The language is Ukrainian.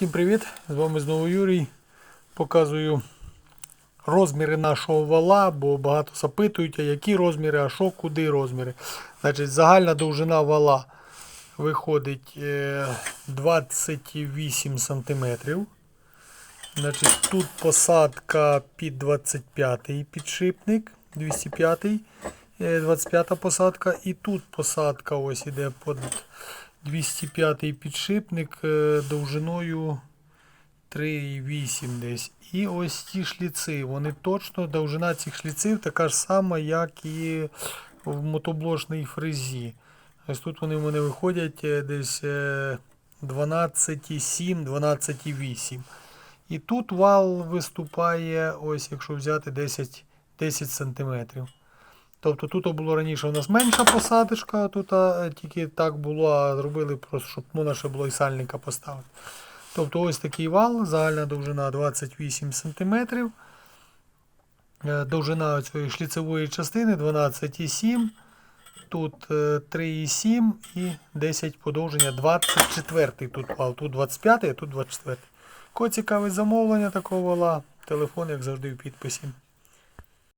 Всім привіт! З вами знову Юрій. Показую розміри нашого вала, бо багато запитують, а які розміри, а що, куди розміри. Значить, загальна довжина вала виходить е, 28 см. Значить, тут посадка під 25-й підшипник, 205, е, 25 посадка. І тут посадка ось іде під 205 підшипник е, довжиною 3,8 десь. І ось ті шліци. Вони точно, довжина цих шліців така ж сама, як і в мотоблочній фрезі. Ось тут вони в мене виходять е, десь е, 12,7, 12,8. І тут вал виступає, ось якщо взяти 10, 10 см. Тобто тут було раніше у нас менша посадочка, тут а, тільки так було, а зробили просто, щоб можна ще було і сальника поставити. Тобто ось такий вал, загальна довжина 28 см. Е, Довжина цієї шліцевої частини 12,7. Тут е, 3,7 і 10 подовження. 24 тут вал. Тут 25, а тут 24. Кого цікавить замовлення такого вала, телефон, як завжди, в підписі.